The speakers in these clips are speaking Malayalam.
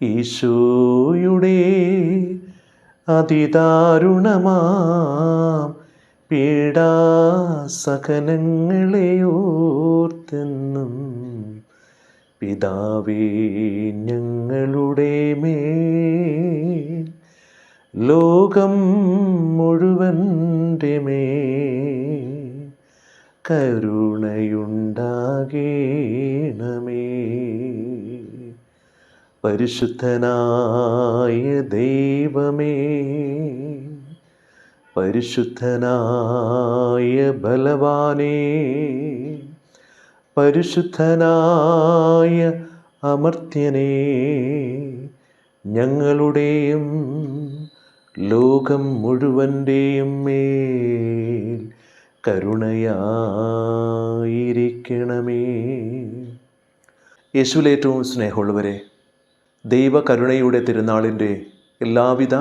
ഈശോയുടെ അതിദാരുണമാം പീഡാസകനങ്ങളെ ഓർത്തെന്നും പിതാവേ ഞങ്ങളുടെ മേൽ ലോകം മുഴുവന്റെ മേൽ കരുണയുണ്ടാകേണമേ. പരിശുദ്ധനായ ദൈവമേ പരിശുദ്ധനായ ബലവാനേ പരിശുദ്ധനായ അമർത്യനേ ഞങ്ങളുടെയും ലോകം മുഴുവന്റെയും മേൽ കരുണയായിരിക്കണമേ. യേശുവിലേറ്റവും സ്നേഹമുള്ളവരെ ദൈവകരുണയുടെ തിരുനാളിന്റെ എല്ലാവിധ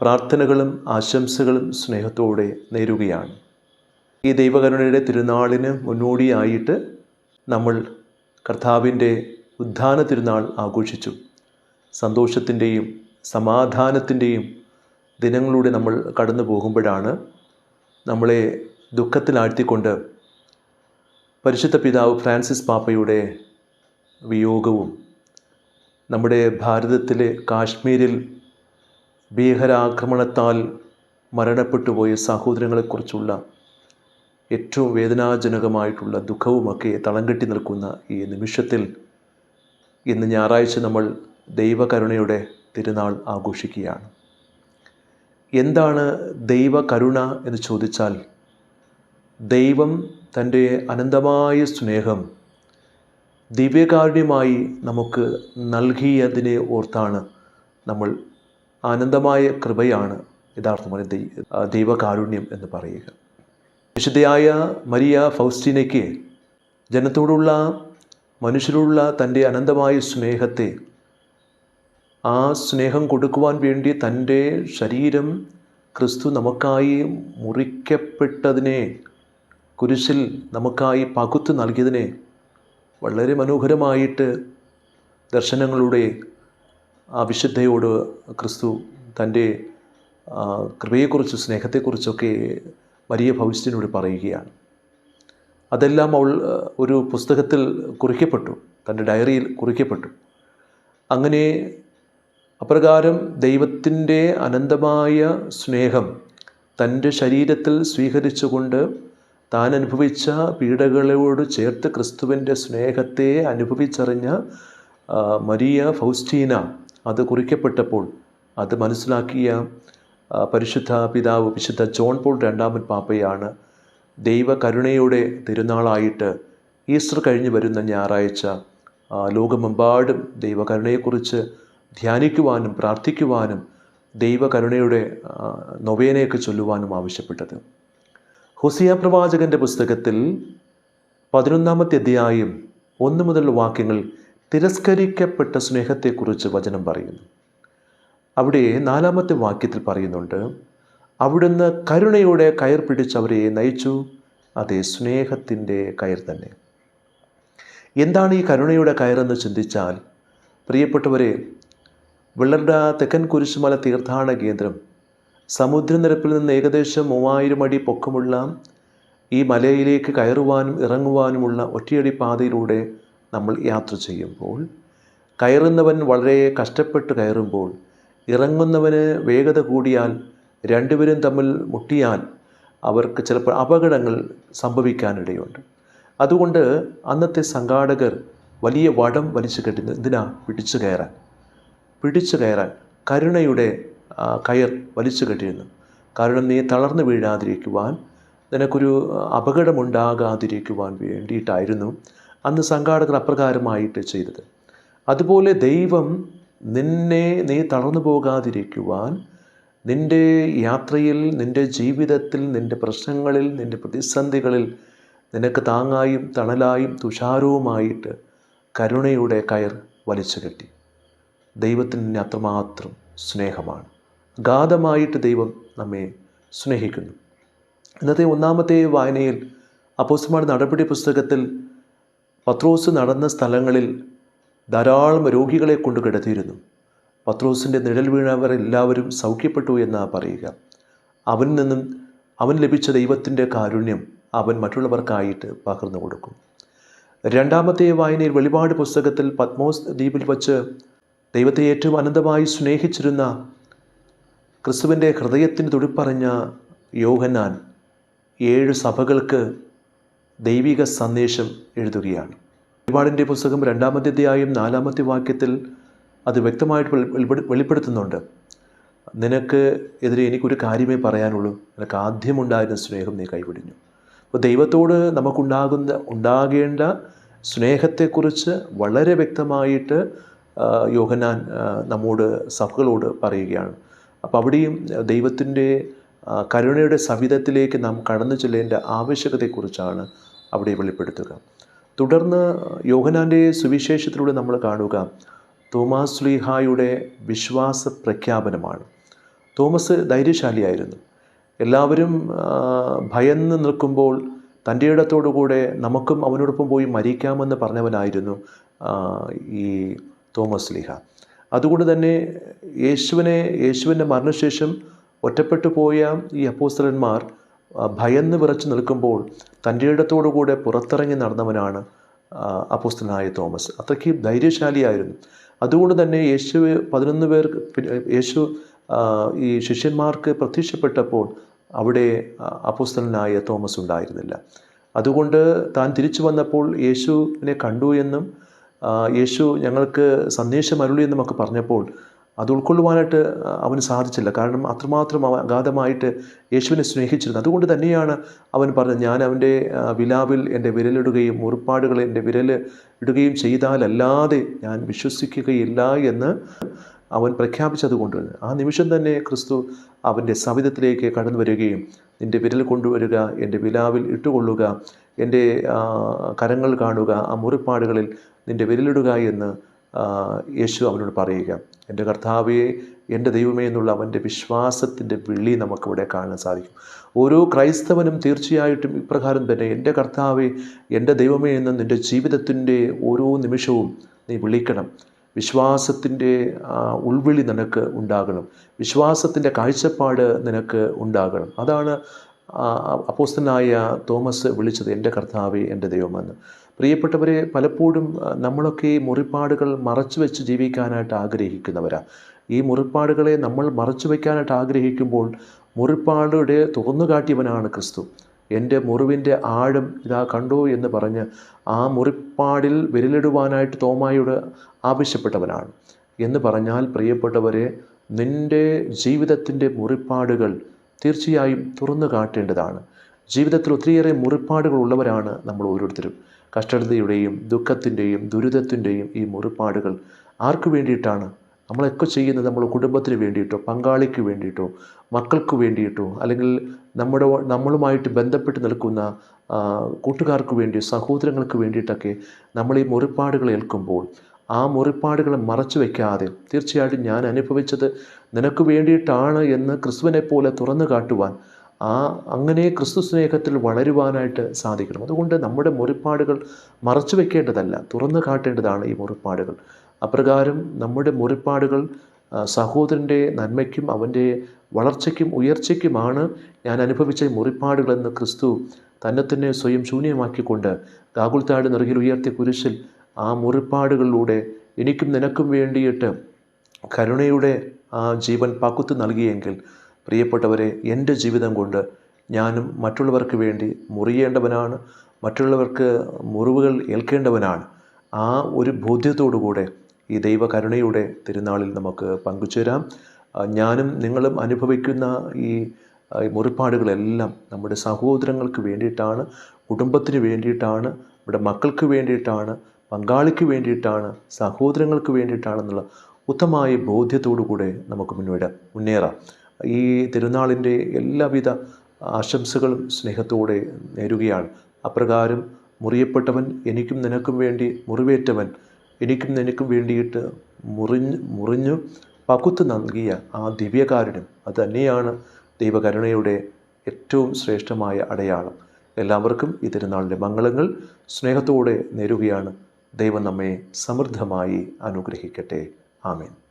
പ്രാർത്ഥനകളും ആശംസകളും സ്നേഹത്തോടെ നേരുകയാണ്. ഈ ദൈവകരുണയുടെ തിരുനാളിന് മുന്നോടിയായിട്ട് നമ്മൾ കർത്താവിന്റെ ഉദ്ധാന തിരുനാൾ ആഘോഷിച്ചു. സന്തോഷത്തിന്റെയും സമാധാനത്തിന്റെയും ദിനങ്ങളിലൂടെ നമ്മൾ കടന്നു പോകുമ്പോഴാണ് നമ്മളെ ദുഃഖത്തിലാഴ്ത്തിക്കൊണ്ട് പരിശുദ്ധ പിതാവ് ഫ്രാൻസിസ് പാപ്പയുടെ വിയോഗവും നമ്മുടെ ഭാരതത്തിലെ കാശ്മീരിൽ ഭീകരാക്രമണത്താൽ മരണപ്പെട്ടുപോയ സഹോദരങ്ങളെക്കുറിച്ചുള്ള ഏറ്റവും വേദനാജനകമായിട്ടുള്ള ദുഃഖവുമൊക്കെ തളം കെട്ടി നിൽക്കുന്ന ഈ നിമിഷത്തിൽ ഇന്ന് ഞായറാഴ്ച നമ്മൾ ദൈവകരുണയുടെ തിരുനാൾ ആഘോഷിക്കുകയാണ്. എന്താണ് ദൈവകരുണ എന്ന് ചോദിച്ചാൽ ദൈവം തന്റെ അനന്തമായ സ്നേഹം ദിവ്യകാരുണ്യമായി നമുക്ക് നൽകിയതിനെ ഓർത്താണ് നമ്മൾ ആനന്ദമായ കൃപയാണ് യഥാർത്ഥമായ ദൈവകാരുണ്യം എന്ന് പറയുക. വിശുദ്ധയായ മരിയ ഫൗസ്റ്റീനയ്ക്ക് ജനത്തോടുള്ള മനുഷ്യരുള്ള തന്റെ അനന്തമായ സ്നേഹത്തെ ആ സ്നേഹം കൊടുക്കുവാൻ വേണ്ടി തന്റെ ശരീരം ക്രിസ്തു നമുക്കായി മുറിക്കപ്പെട്ടതിനെ കുരിശിൽ നമുക്കായി പകുത്തു നൽകിയതിനെ വളരെ മനോഹരമായിട്ട് ദർശനങ്ങളുടെ ആ വിശുദ്ധയോട് ക്രിസ്തു തന്റെ കൃപയെക്കുറിച്ച് സ്നേഹത്തെക്കുറിച്ചൊക്കെ മരിയ ഭവിഷ്യനോട് പറയുകയാണ്. അതെല്ലാം അവൾ ഒരു പുസ്തകത്തിൽ കുറിക്കപ്പെട്ടു തന്റെ ഡയറിയിൽ കുറിക്കപ്പെട്ടു. അങ്ങനെ അപ്രകാരം ദൈവത്തിന്റെ അനന്തമായ സ്നേഹം തന്റെ ശരീരത്തിൽ സ്വീകരിച്ചുകൊണ്ട് താൻ അനുഭവിച്ച പീഡകളോട് ചേർത്ത് ക്രിസ്തുവിന്റെ സ്നേഹത്തെ അനുഭവിച്ചറിഞ്ഞ മരിയ ഫൗസ്റ്റീന അത് കുറിക്കപ്പെട്ടപ്പോൾ അത് മനസ്സിലാക്കിയ പരിശുദ്ധ പിതാവ് വിശുദ്ധ ജോൺ പോൾ രണ്ടാമൻ പാപ്പയാണ്. ദൈവകരുണയുടെ തിരുനാളായിട്ട് ഈസ്റ്റർ കഴിഞ്ഞ് വരുന്ന ഞായറാഴ്ച ലോകമെമ്പാടും ദൈവകരുണയെക്കുറിച്ച് ധ്യാനിക്കുവാനും പ്രാർത്ഥിക്കുവാനും ദൈവകരുണയുടെ നൊവേനയൊക്കെ ചൊല്ലുവാനും ആവശ്യപ്പെട്ടത്. ഹുസിയ പ്രവാചകന്റെ പുസ്തകത്തിൽ പതിനൊന്നാമത്തെ അധ്യായം ഒന്ന് മുതൽ വാക്യങ്ങൾ തിരസ്കരിക്കപ്പെട്ട സ്നേഹത്തെക്കുറിച്ച് വചനം പറയുന്നു. അവിടെ നാലാമത്തെ വാക്യത്തിൽ പറയുന്നുണ്ട് അവിടുന്ന് കരുണയോടെ കയർ പിടിച്ചവരെ നയിച്ചു അതേ സ്നേഹത്തിന്റെ കയർ തന്നെ. എന്താണ് ഈ കരുണയുടെ കയറെന്ന് ചിന്തിച്ചാൽ പ്രിയപ്പെട്ടവരെ വെള്ളർഡ തെക്കൻ കുരിശുമല തീർത്ഥാടന കേന്ദ്രം സമുദ്രനിരപ്പിൽ നിന്ന് ഏകദേശം മൂവായിരം അടി പൊക്കമുള്ള ഈ മലയിലേക്ക് കയറുവാനും ഇറങ്ങുവാനുമുള്ള ഒറ്റയടി പാതയിലൂടെ നമ്മൾ യാത്ര ചെയ്യുമ്പോൾ കയറുന്നവൻ വളരെ കഷ്ടപ്പെട്ട് കയറുമ്പോൾ ഇറങ്ങുന്നവന് വേഗത കൂടിയാൽ രണ്ടുപേരും തമ്മിൽ മുട്ടിയാൽ അവർക്ക് ചിലപ്പോൾ അപകടങ്ങൾ സംഭവിക്കാനിടയുണ്ട്. അതുകൊണ്ട് അന്നത്തെ സംഘാടകർ വലിയ വടം വലിച്ചു കെട്ടുന്നു എന്തിനാ പിടിച്ചു കയറാൻ പിടിച്ചു കയറാൻ കരുണയുടെ കയർ വലിച്ചു കെട്ടിയിരുന്നു. കാരണം നീ തളർന്നു വീഴാതിരിക്കുവാൻ നിനക്കൊരു അപകടമുണ്ടാകാതിരിക്കുവാൻ വേണ്ടിയിട്ടായിരുന്നു അന്ന് സംഘാടകർ അപ്രകാരമായിട്ട് ചെയ്തത്. അതുപോലെ ദൈവം നിന്നെ നീ തളർന്നു പോകാതിരിക്കുവാൻ നിന്റെ യാത്രയിൽ നിന്റെ ജീവിതത്തിൽ നിന്റെ പ്രശ്നങ്ങളിൽ നിന്റെ പ്രതിസന്ധികളിൽ നിനക്ക് താങ്ങായും തണലായും തുഷാരവുമായിട്ട് കരുണയുടെ കയർ വലിച്ചു കെട്ടി. ദൈവത്തിന് അത്രമാത്രം സ്നേഹമാണ്. ഗാധമായിട്ട് ദൈവം നമ്മെ സ്നേഹിക്കുന്നു. ഇന്നത്തെ ഒന്നാമത്തെ വായനയിൽ അപ്പോസ്മാർ നടപടി പുസ്തകത്തിൽ പത്രോസ് നടന്ന സ്ഥലങ്ങളിൽ ധാരാളം രോഗികളെ കൊണ്ട് കിടത്തിയിരുന്നു. പത്രോസിന്റെ നിഴൽ വീണവർ എല്ലാവരും സൗഖ്യപ്പെട്ടു എന്നാണ് പറയുക. അവനിൽ നിന്നും അവൻ ലഭിച്ച ദൈവത്തിന്റെ കാരുണ്യം അവൻ മറ്റുള്ളവർക്കായിട്ട് പകർന്നു കൊടുക്കും. രണ്ടാമത്തെ വായനയിൽ വെളിപാട് പുസ്തകത്തിൽ പത്മോസ് ദ്വീപിൽ വച്ച് ദൈവത്തെ ഏറ്റവും അനന്തമായി സ്നേഹിച്ചിരുന്ന ക്രിസ്തുവിന്റെ ഹൃദയത്തിന് തുടിപ്പറിഞ്ഞ യോഹന്നാൻ ഏഴ് സഭകൾക്ക് ദൈവിക സന്ദേശം എഴുതുകയാണ്. വെളിപാടിന്റെ പുസ്തകം രണ്ടാമത്തെ അധ്യായം നാലാമത്തെ വാക്യത്തിൽ അത് വ്യക്തമായിട്ട് വെളിപ്പെടു- വെളിപ്പെടുത്തുന്നുണ്ട്. നിനക്ക് എതിരെ എനിക്കൊരു കാര്യമേ പറയാനുള്ളൂ. നിനക്ക് ആദ്യമുണ്ടായിരുന്ന സ്നേഹം നീ കൈവിടിഞ്ഞു. അപ്പോൾ ദൈവത്തോട് നമുക്കുണ്ടാകുന്ന ഉണ്ടാകേണ്ട സ്നേഹത്തെക്കുറിച്ച് വളരെ വ്യക്തമായിട്ട് യോഹനാൻ നമ്മോട് സഭകളോട് പറയുകയാണ്. അപ്പോൾ അവിടെയും ദൈവത്തിന്റെ കരുണയുടെ സവിധത്തിലേക്ക് നാം കടന്നു ചെല്ലേണ്ട ആവശ്യകതയെക്കുറിച്ചാണ് അവിടെ വെളിപ്പെടുത്തുക. തുടർന്ന് യോഹനാന്റെ സുവിശേഷത്തിലൂടെ നമ്മൾ കാണുക. തോമാസ് ലീഹായുടെ വിശ്വാസ പ്രഖ്യാപനമാണ്. തോമസ് ധൈര്യശാലിയായിരുന്നു. എല്ലാവരും ഭയന്ന് നിൽക്കുമ്പോൾ തന്റെ ഇടത്തോടുകൂടെ നമുക്കും അവനോടൊപ്പം പോയി മരിക്കാമെന്ന് പറഞ്ഞവനായിരുന്നു ഈ തോമസ് ലീഹ. അതുകൊണ്ട് തന്നെ യേശുവിനെ യേശുവിന്റെ മരണശേഷം ഒറ്റപ്പെട്ടു പോയ ഈ അപ്പോസ്തലന്മാർ ഭയന്ന് വിറച്ച് നിൽക്കുമ്പോൾ തന്റെ ഇടത്തോടുകൂടെ പുറത്തിറങ്ങി നടന്നവനാണ് അപ്പോസ്തലനായ തോമസ്. അത്രയ്ക്ക് ധൈര്യശാലിയായിരുന്നു. അതുകൊണ്ട് തന്നെ യേശു പതിനൊന്ന് പേർ യേശു ഈ ശിഷ്യന്മാർക്ക് പ്രത്യക്ഷപ്പെട്ടപ്പോൾ അവിടെ അപ്പോസ്തലനായ തോമസ് ഉണ്ടായിരുന്നില്ല. അതുകൊണ്ട് താൻ തിരിച്ചു വന്നപ്പോൾ യേശുവിനെ കണ്ടു എന്നും യേശു ഞങ്ങൾക്ക് സന്ദേശം അരുളി എന്നുമൊക്കെ പറഞ്ഞപ്പോൾ അത് ഉൾക്കൊള്ളുവാനായിട്ട് അവന് സാധിച്ചില്ല. കാരണം അത്രമാത്രം അവ അഗാധമായിട്ട് യേശുവിനെ സ്നേഹിച്ചിരുന്നു അതുകൊണ്ട് തന്നെയാണ് അവൻ പറഞ്ഞത് ഞാൻ അവന്റെ വിലാവിൽ എന്റെ വിരലിടുകയും മുറിപ്പാടുകൾ എന്റെ വിരൽ ഇടുകയും ചെയ്താലല്ലാതെ ഞാൻ വിശ്വസിക്കുകയില്ല എന്ന് അവൻ പ്രഖ്യാപിച്ചതുകൊണ്ട് ആ നിമിഷം തന്നെ ക്രിസ്തു അവന്റെ സവിധത്തിലേക്ക് കടന്നു വരികയും നിന്റെ വിരൽ കൊണ്ടുവരിക എന്റെ വിലാവിൽ ഇട്ടുകൊള്ളുക എന്റെ കരങ്ങൾ കാണുക ആ മുറിപ്പാടുകളിൽ നിന്റെ വിരലിടുക എന്ന് യേശു അവനോട് പറയുക. എന്റെ കർത്താവെ എന്റെ ദൈവമേ എന്നുള്ള അവന്റെ വിശ്വാസത്തിന്റെ വിളി നമുക്കിവിടെ കാണാൻ സാധിക്കും. ഓരോ ക്രൈസ്തവനും തീർച്ചയായിട്ടും ഇപ്രകാരം തന്നെ എന്റെ കർത്താവെ എന്റെ ദൈവമേ എന്ന് നിന്റെ ജീവിതത്തിന്റെ ഓരോ നിമിഷവും നീ വിളിക്കണം. വിശ്വാസത്തിന്റെ ഉൾവിളി നിനക്ക് ഉണ്ടാകണം. വിശ്വാസത്തിന്റെ കാഴ്ചപ്പാട് നിനക്ക് ഉണ്ടാകണം. അതാണ് അപ്പോസ്തനായ തോമസ് വിളിച്ചത് എന്റെ കർത്താവെ എന്റെ ദൈവമെന്ന്. പ്രിയപ്പെട്ടവരെ പലപ്പോഴും നമ്മളൊക്കെ ഈ മുറിപ്പാടുകൾ മറച്ചു വെച്ച് ജീവിക്കാനായിട്ട് ആഗ്രഹിക്കുന്നവരാണ് ഈ മുറിപ്പാടുകളെ നമ്മൾ മറച്ചു വയ്ക്കാനായിട്ട് ആഗ്രഹിക്കുമ്പോൾ മുറിപ്പാടുടെ തുറന്നുകാട്ടിയവനാണ് ക്രിസ്തു. എന്റെ മുറിവിന്റെ ആഴം ഇതാ കണ്ടു എന്ന് പറഞ്ഞ് ആ മുറിപ്പാടിൽ വിരലിടുവാനായിട്ട് തോമായോട് ആവശ്യപ്പെട്ടവനാണ്. എന്ന് പറഞ്ഞാൽ പ്രിയപ്പെട്ടവരെ നിന്റെ ജീവിതത്തിന്റെ മുറിപ്പാടുകൾ തീർച്ചയായും തുറന്നു കാട്ടേണ്ടതാണ്. ജീവിതത്തിൽ ഒത്തിരിയേറെ മുറിപ്പാടുകൾ ഉള്ളവരാണ് നമ്മൾ ഓരോരുത്തരും. കഷ്ടതയുടെയും ദുഃഖത്തിന്റെയും ദുരിതത്തിന്റെയും ഈ മുറിപ്പാടുകൾ ആർക്കു വേണ്ടിയിട്ടാണ്? നമ്മളൊക്കെ ചെയ്യുന്നത് നമ്മൾ കുടുംബത്തിന് വേണ്ടിയിട്ടോ പങ്കാളിക്ക് വേണ്ടിയിട്ടോ മക്കൾക്ക് വേണ്ടിയിട്ടോ അല്ലെങ്കിൽ നമ്മുടെ നമ്മളുമായിട്ട് ബന്ധപ്പെട്ട് നിൽക്കുന്ന കൂട്ടുകാർക്ക് വേണ്ടി സഹോദരങ്ങൾക്ക് വേണ്ടിയിട്ടൊക്കെ നമ്മൾ ഈ മുറിപ്പാടുകൾ ഏൽക്കുമ്പോൾ ആ മുറിപ്പാടുകളെ മറച്ചു വയ്ക്കാതെ തീർച്ചയായിട്ടും ഞാൻ അനുഭവിച്ചത് നിനക്ക് വേണ്ടിയിട്ടാണ് എന്ന് ക്രിസ്തുവിനെ പോലെ തുറന്നു കാട്ടുവാൻ ആ അങ്ങനെ ക്രിസ്തു സ്നേഹത്തിൽ വളരുവാനായിട്ട് സാധിക്കണം. അതുകൊണ്ട് നമ്മുടെ മുറിപ്പാടുകൾ മറച്ചു വെക്കേണ്ടതല്ല തുറന്നു കാട്ടേണ്ടതാണ് ഈ മുറിപ്പാടുകൾ. അപ്രകാരം നമ്മുടെ മുറിപ്പാടുകൾ സഹോദരന്റെ നന്മയ്ക്കും അവന്റെ വളർച്ചയ്ക്കും ഉയർച്ചയ്ക്കുമാണ് ഞാൻ അനുഭവിച്ച മുറിപ്പാടുകളെന്ന് ക്രിസ്തു തന്നെ തന്നെ സ്വയം ശൂന്യമാക്കിക്കൊണ്ട് ഗാകുൽത്താട് നിറകിൽ ഉയർത്തിയ കുരിശിൽ ആ മുറിപ്പാടുകളിലൂടെ എനിക്കും നിനക്കും വേണ്ടിയിട്ട് കരുണയുടെ ആ ജീവൻ പകുത്ത് നൽകിയെങ്കിൽ പ്രിയപ്പെട്ടവരെ എന്റെ ജീവിതം കൊണ്ട് ഞാനും മറ്റുള്ളവർക്ക് വേണ്ടി മുറിയേണ്ടവനാണ് മറ്റുള്ളവർക്ക് മുറിവുകൾ ഏൽക്കേണ്ടവനാണ്. ആ ഒരു ബോധ്യത്തോടു കൂടെ ഈ ദൈവകരുണയുടെ തിരുനാളിൽ നമുക്ക് പങ്കുചേരാം. ഞാനും നിങ്ങളും അനുഭവിക്കുന്ന ഈ മുറിപ്പാടുകളെല്ലാം നമ്മുടെ സഹോദരങ്ങൾക്ക് വേണ്ടിയിട്ടാണ് കുടുംബത്തിന് വേണ്ടിയിട്ടാണ് നമ്മുടെ മക്കൾക്ക് വേണ്ടിയിട്ടാണ് പങ്കാളിക്ക് വേണ്ടിയിട്ടാണ് സഹോദരങ്ങൾക്ക് വേണ്ടിയിട്ടാണെന്നുള്ള ഉത്തമമായ ബോധ്യത്തോടു കൂടെ നമുക്ക് മുന്നോട്ട് മുന്നേറാം. ഈ തിരുനാളിന്റെ എല്ലാവിധ ആശംസകളും സ്നേഹത്തോടെ നേരുകയാണ്. അപ്രകാരം മുറിയപ്പെട്ടവൻ എനിക്കും നിനക്കും വേണ്ടി മുറിവേറ്റവൻ എനിക്കും നിനക്കും വേണ്ടിയിട്ട് മുറിഞ്ഞ് മുറിഞ്ഞു പകുത്ത് നൽകിയ ആ ദിവ്യകാരുണ്യം അത് തന്നെയാണ് ദൈവകരുണയുടെ ഏറ്റവും ശ്രേഷ്ഠമായ അടയാളം. എല്ലാവർക്കും ഈ തിരുനാളിന്റെ മംഗളങ്ങൾ സ്നേഹത്തോടെ നേരുകയാണ്. ദൈവം നമ്മെ സമൃദ്ധമായി അനുഗ്രഹിക്കട്ടെ. ആമേൻ.